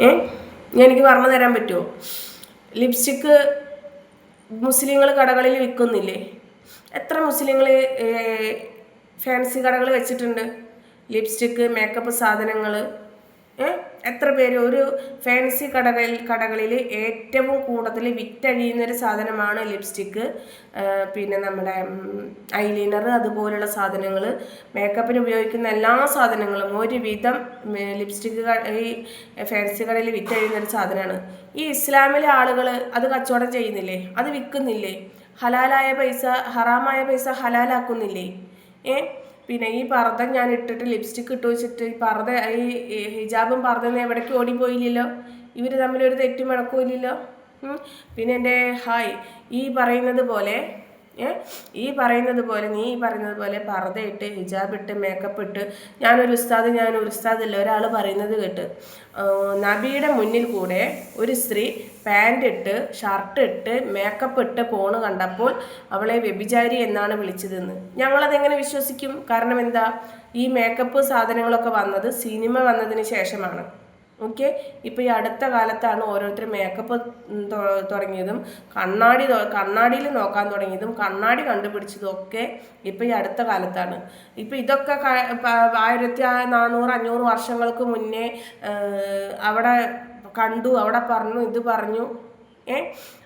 ഏ? എനിക്ക് പറഞ്ഞു തരാൻ പറ്റുമോ ലിപ്സ്റ്റിക്ക് മുസ്ലിങ്ങൾ കടകളിൽ വിൽക്കുന്നില്ലേ? എത്ര മുസ്ലിങ്ങൾ ഫാൻസി കടകൾ വെച്ചിട്ടുണ്ട്? ലിപ്സ്റ്റിക്ക് മേക്കപ്പ് സാധനങ്ങൾ എത്ര പേര്? ഒരു ഫാൻസി കടകളിൽ കടകളിൽ ഏറ്റവും കൂടുതൽ വിറ്റഴിയുന്ന ഒരു സാധനമാണ് ലിപ്സ്റ്റിക്ക് പിന്നെ നമ്മുടെ ഐലൈനർ അതുപോലുള്ള സാധനങ്ങൾ മേക്കപ്പിന് ഉപയോഗിക്കുന്ന എല്ലാ സാധനങ്ങളും ഒരുവിധം ലിപ്സ്റ്റിക്ക് ഈ ഫാൻസി കടയിൽ വിറ്റഴിയുന്ന ഒരു സാധനമാണ്. ഈ ഇസ്ലാമിലെ ആളുകൾ അത് കച്ചവടം ചെയ്യുന്നില്ലേ? അത് വിൽക്കുന്നില്ലേ? ഹലാലായ പൈസ ഹറാമായ പൈസ ഹലാലാക്കുന്നില്ലേ? ഏ? പിന്നെ ഈ പർദ്ദ ഞാൻ ഇട്ടിട്ട് ലിപ്സ്റ്റിക് ഇട്ട് വെച്ചിട്ട് ഈ പർദ്ദ ഈ ഹിജാബും പർദ്ദയും എവിടേക്ക് ഓടിപ്പോയില്ലല്ലോ. ഇവർ തമ്മിലൊരു തെറ്റും വഴക്കുമില്ലല്ലോ പിന്നെ എന്റെ ഹായ് ഈ പറയുന്നത് പോലെ ഈ പറയുന്നത് പോലെ നീ ഈ പറയുന്നത് പോലെ പർദ്ദ ഇട്ട് ഹിജാബ് ഇട്ട് മേക്കപ്പ് ഇട്ട് ഞാനൊരു ഉസ്താദ് ഞാനൊരു ഉസ്താദല്ല ഒരാൾ പറയുന്നത് കേട്ട്. നബിയുടെ മുന്നിൽ കൂടെ ഒരു സ്ത്രീ പാന്റ് ഇട്ട് ഷർട്ട് ഇട്ട് മേക്കപ്പ് ഇട്ട് പോണ് കണ്ടപ്പോൾ അവളെ വ്യഭിചാരി എന്നാണ് വിളിച്ചതെന്ന്. ഞങ്ങളതെങ്ങനെ വിശ്വസിക്കും? കാരണം എന്താ ഈ മേക്കപ്പ് സാധനങ്ങളൊക്കെ വന്നത് സിനിമ വന്നതിന് ശേഷമാണ്. ഓക്കെ ഇപ്പോൾ ഈ അടുത്ത കാലത്താണ് ഓരോരുത്തർ മേക്കപ്പ് തുടങ്ങിയതും കണ്ണാടി കണ്ണാടിയിൽ നോക്കാൻ തുടങ്ങിയതും കണ്ണാടി കണ്ടുപിടിച്ചതും ഒക്കെ ഇപ്പോൾ ഈ അടുത്ത കാലത്താണ്. ഇപ്പോൾ ഇതൊക്കെ ആയിരത്തി നാനൂറ് അഞ്ഞൂറ് വർഷങ്ങൾക്ക് മുന്നേ അവിടെ കണ്ടു അവിടെ പറഞ്ഞു ഇത് പറഞ്ഞു. ഏ?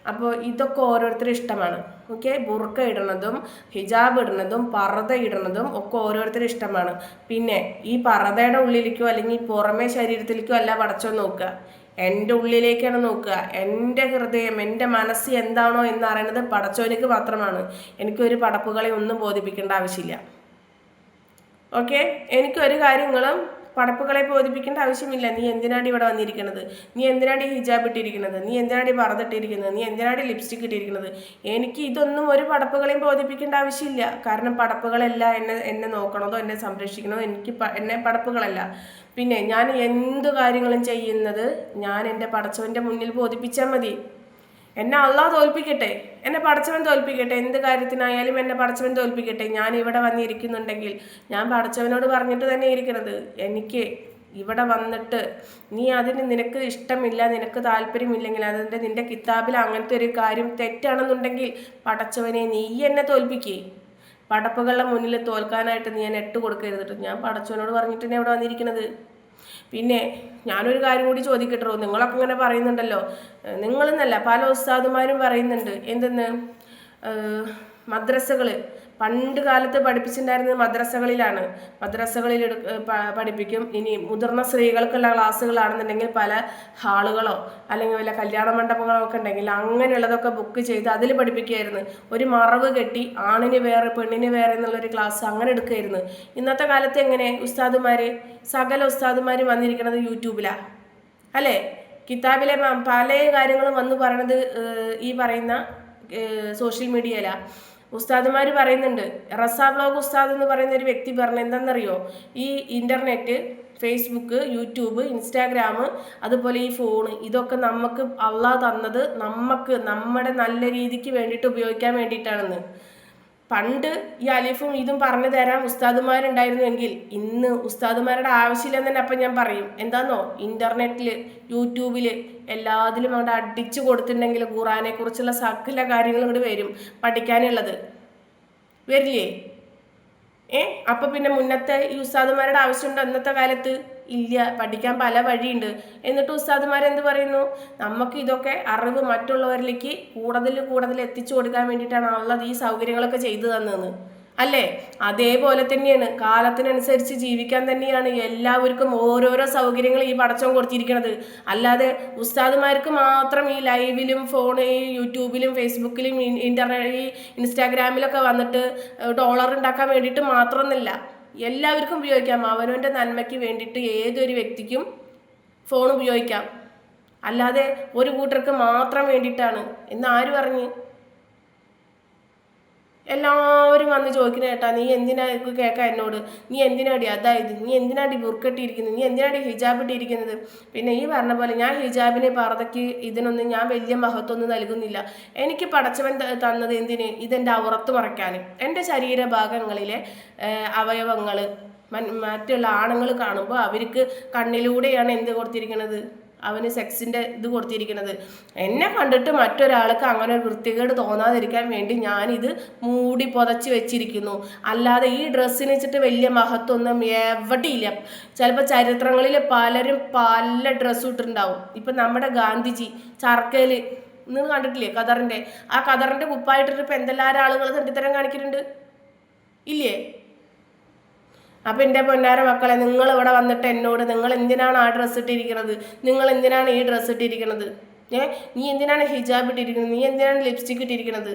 അപ്പോൾ ഇതൊക്കെ ഓരോരുത്തർ ഇഷ്ടമാണ്. ഓക്കെ? ബുർക്ക ഇടണതും ഹിജാബ് ഇടണതും പറത ഇടണതും ഒക്കെ ഓരോരുത്തർ ഇഷ്ടമാണ്. പിന്നെ ഈ പറതയുടെ ഉള്ളിലേക്കോ അല്ലെങ്കിൽ പുറമേ ശരീരത്തിലേക്കോ അല്ല പടച്ചോ നോക്കുക. എന്റെ ഉള്ളിലേക്കാണ് നോക്കുക. എന്റെ ഹൃദയം എന്റെ മനസ്സ് എന്താണോ എന്ന് അറിയണത് പടച്ചോനിക്ക് മാത്രമാണ്. എനിക്കൊരു പടപ്പുകളെ ഒന്നും ബോധിപ്പിക്കേണ്ട ആവശ്യമില്ല. ഓക്കെ? എനിക്കൊരു കാര്യങ്ങളും പടപ്പുകളെ ബോധിപ്പിക്കേണ്ട ആവശ്യമില്ല. നീ എന്തിനാണ് ഇവിടെ വന്നിരിക്കുന്നത്? നീ എന്തിനാണ് ഹിജാബ് ഇട്ടിരിക്കുന്നത്? നീ എന്തിനാണ് പറന്നിട്ടിരിക്കുന്നത് നീ എന്തിനാണ് ലിപ്സ്റ്റിക് ഇട്ടിരിക്കുന്നത്? എനിക്ക് ഇതൊന്നും ഒരു പടപ്പുകളെയും ബോധിപ്പിക്കേണ്ട ആവശ്യമില്ല. കാരണം പടപ്പുകളല്ല എന്നെ എന്നെ നോക്കണതോ എന്നെ സംരക്ഷിക്കണതോ എനിക്ക് എന്നെ പടപ്പുകളല്ല. പിന്നെ ഞാൻ എന്ത് കാര്യങ്ങളും ചെയ്യുന്നത് ഞാൻ എന്റെ പടച്ചവന്റെ മുന്നിൽ ബോധിപ്പിച്ചാൽ മതി. എന്നെ അള്ളാഹ് തോൽപ്പിക്കട്ടെ. എന്നെ പടച്ചവൻ തോൽപ്പിക്കട്ടെ. എന്ത് കാര്യത്തിനായാലും എന്നെ പടച്ചവൻ തോൽപ്പിക്കട്ടെ. ഞാൻ ഇവിടെ വന്നിരിക്കുന്നുണ്ടെങ്കിൽ ഞാൻ പടച്ചവനോട് പറഞ്ഞിട്ട് തന്നെ ഇരിക്കുന്നത് എനിക്ക് ഇവിടെ വന്നിട്ട് നീ അതിന് നിനക്ക് ഇഷ്ടമില്ല നിനക്ക് താല്പര്യമില്ലെങ്കിൽ അതിന്റെ നിന്റെ കിതാബിൽ അങ്ങനത്തെ ഒരു കാര്യം തെറ്റാണെന്നുണ്ടെങ്കിൽ പടച്ചവനെ നീ എന്നെ തോൽപ്പിക്കേ. പടപ്പുകളുടെ മുന്നിൽ തോൽക്കാനായിട്ട് നീ എന്നെ എട്ട് കൊടുക്കരുതിട്ട് ഞാൻ പടച്ചവനോട് പറഞ്ഞിട്ട് തന്നെ ഇവിടെ വന്നിരിക്കുന്നത് പിന്നെ ഞാനൊരു കാര്യം കൂടി ചോദിക്കട്ടോ നിങ്ങളൊക്കെ ഇങ്ങനെ പറയുന്നുണ്ടല്ലോ. നിങ്ങളെന്നല്ല പല ഉസ്താദുമാരും പറയുന്നുണ്ട്. എന്തെന്ന്? മദ്രസകൾ പണ്ട് കാലത്ത് പഠിപ്പിച്ചിട്ടുണ്ടായിരുന്നത് മദ്രസകളിലാണ്. മദ്രസകളിൽ പഠിപ്പിക്കും. ഇനി മുതിർന്ന സ്ത്രീകൾക്കുള്ള ക്ലാസ്സുകളാണെന്നുണ്ടെങ്കിൽ പല ഹാളുകളോ അല്ലെങ്കിൽ വല്ല കല്യാണ മണ്ഡപങ്ങളോ ഒക്കെ ഉണ്ടെങ്കിൽ അങ്ങനെയുള്ളതൊക്കെ ബുക്ക് ചെയ്ത് അതിൽ പഠിപ്പിക്കുകയായിരുന്നു. ഒരു മറവ് കെട്ടി ആണിന് വേറെ പെണ്ണിന് വേറെ എന്നുള്ളൊരു ക്ലാസ് അങ്ങനെ എടുക്കുകയായിരുന്നു. ഇന്നത്തെ കാലത്ത് എങ്ങനെ? ഉസ്താദുമാർ സകല ഉസ്താദുമാർ വന്നിരിക്കുന്നത് യൂട്യൂബിലാണ് അല്ലേ? കിതാബിലെ പല കാര്യങ്ങളും വന്ന് പറയണത് ഈ പറയുന്ന സോഷ്യൽ മീഡിയയിലാണ് ഉസ്താദുമാർ പറയുന്നുണ്ട് റസാ ബ്ലോഗ് ഉസ്താദ് എന്ന് പറയുന്ന ഒരു വ്യക്തി പറഞ്ഞ എന്താണെന്നറിയോ ഈ ഇന്റർനെറ്റ് ഫേസ്ബുക്ക് യൂട്യൂബ് ഇൻസ്റ്റാഗ്രാം അതുപോലെ ഈ ഫോൺ ഇതൊക്കെ നമുക്ക് അള്ളാഹ് തന്നത് നമുക്ക് നമ്മുടെ നല്ല രീതിക്ക് വേണ്ടിയിട്ട് ഉപയോഗിക്കാൻ വേണ്ടിയിട്ടാണെന്ന്. പണ്ട് ഈ അലിഫും ഇതും പറഞ്ഞു തരാൻ ഉസ്താദുമാരുണ്ടായിരുന്നുവെങ്കിൽ ഇന്ന് ഉസ്താദുമാരുടെ ആവശ്യമില്ലെന്ന് തന്നെ അപ്പം ഞാൻ പറയും. എന്താന്നോ? ഇന്റർനെറ്റിൽ യൂട്യൂബിൽ എല്ലാത്തിലും അവിടെ അടിച്ചു കൊടുത്തിട്ടുണ്ടെങ്കിൽ ഖുറാനെ കുറിച്ചുള്ള സകല കാര്യങ്ങളും ഇങ്ങോട്ട് വരും. പഠിക്കാനുള്ളത്. വരില്ലേ? ഏ? അപ്പം പിന്നെ മുന്നത്തെ ഈ ഉസ്താദുമാരുടെ ആവശ്യമുണ്ട് അന്നത്തെ കാലത്ത്? ഇല്ല പഠിക്കാൻ പല വഴിയുണ്ട്. എന്നിട്ട് ഉസ്താദുമാരെന്ത് പറയുന്നു? നമുക്ക് ഇതൊക്കെ അറിവ് മറ്റുള്ളവരിലേക്ക് കൂടുതൽ കൂടുതൽ എത്തിച്ചു കൊടുക്കാൻ വേണ്ടിയിട്ടാണ് ഉള്ളത് ഈ സൗകര്യങ്ങളൊക്കെ ചെയ്തു തന്നതെന്ന്. അല്ലേ? അതേപോലെ തന്നെയാണ്. കാലത്തിനനുസരിച്ച് ജീവിക്കാൻ തന്നെയാണ് എല്ലാവർക്കും ഓരോരോ സൗകര്യങ്ങൾ ഈ പടച്ചം കൊടുത്തിരിക്കുന്നത് അല്ലാതെ ഉസ്താദുമാർക്ക് മാത്രം ഈ ലൈവിലും ഫോൺ ഈ യൂട്യൂബിലും ഫേസ്ബുക്കിലും ഇന്റർനെറ്റ് ഈ ഇൻസ്റ്റാഗ്രാമിലൊക്കെ വന്നിട്ട് ഡോളർ ഉണ്ടാക്കാൻ വേണ്ടിയിട്ട് മാത്രമൊന്നുമില്ല എല്ലാവർക്കും ഉപയോഗിക്കാം. അവനവന്റെ നന്മയ്ക്ക് വേണ്ടിയിട്ട് ഏതൊരു വ്യക്തിക്കും ഫോൺ ഉപയോഗിക്കാം. അല്ലാതെ ഒരു കൂട്ടർക്ക് മാത്രം വേണ്ടിയിട്ടാണ്. എന്ന് ആര് പറഞ്ഞ്? എല്ലാവരും വന്ന് ചോദിക്കുന്ന കേട്ടാ നീ എന്തിനാ കേൾക്കാം എന്നോട്? നീ എന്തിനാടി അതായത് നീ എന്തിനാടി ബുർക്കെട്ടിയിരിക്കുന്നത്? നീ എന്തിനാടി ഹിജാബ് ഇട്ടിരിക്കുന്നത്? പിന്നെ ഈ പറഞ്ഞ പോലെ ഞാൻ ഹിജാബിനെ പറതയ്ക്ക് ഇതിനൊന്നും ഞാൻ വലിയ മഹത്വമൊന്നും നൽകുന്നില്ല. എനിക്ക് പടച്ചവൻ തന്നത് എന്തിന്? ഇതെന്റെ അവറത്ത് മറയ്ക്കാൻ എന്റെ ശരീരഭാഗങ്ങളിലെ അവയവങ്ങൾ മറ്റുള്ള ആണുങ്ങൾ കാണുമ്പോൾ അവർക്ക് കണ്ണിലൂടെയാണ് എന്ത് കൊടുത്തിരിക്കുന്നത് അവന് സെക്സിന്റെ ഇത് കൊടുത്തിരിക്കുന്നത്. എന്നെ കണ്ടിട്ട് മറ്റൊരാൾക്ക് അങ്ങനെ ഒരു വൃത്തികേട് തോന്നാതിരിക്കാൻ വേണ്ടി ഞാനിത് മൂടി പുതച്ച് വെച്ചിരിക്കുന്നു. അല്ലാതെ ഈ ഡ്രസ്സിന് വെച്ചിട്ട് വലിയ മഹത്വമൊന്നും എവിടെയില്ല. ചിലപ്പോൾ ചരിത്രങ്ങളിൽ പലരും പല ഡ്രസ്സ് ഇട്ടിട്ടുണ്ടാവും. ഇപ്പം നമ്മുടെ ഗാന്ധിജി ചർക്കയിൽ നിങ്ങൾ കണ്ടിട്ടില്ലേ ഖദറിന്റെ ആ ഖദറിന്റെ കുപ്പായിട്ടിട്ട് ഇപ്പം എന്തെല്ലാവരും ആളുകൾ തണ്ടിത്തരം കാണിക്കുന്നുണ്ട്? ഇല്ലേ? അപ്പം എന്റെ പൊന്നാര മക്കളെ നിങ്ങൾ ഇവിടെ വന്നിട്ട് എന്നോട് നിങ്ങൾ എന്തിനാണ് ആ ഡ്രസ്സ് ഇട്ടിരിക്കുന്നത് നിങ്ങൾ എന്തിനാണ് ഈ ഡ്രസ്സ് ഇട്ടിരിക്കുന്നത് ഏ? നീ എന്തിനാണ് ഹിജാബ് ഇട്ടിരിക്കുന്നത് നീ എന്തിനാണ് ലിപ്സ്റ്റിക് ഇട്ടിരിക്കുന്നത്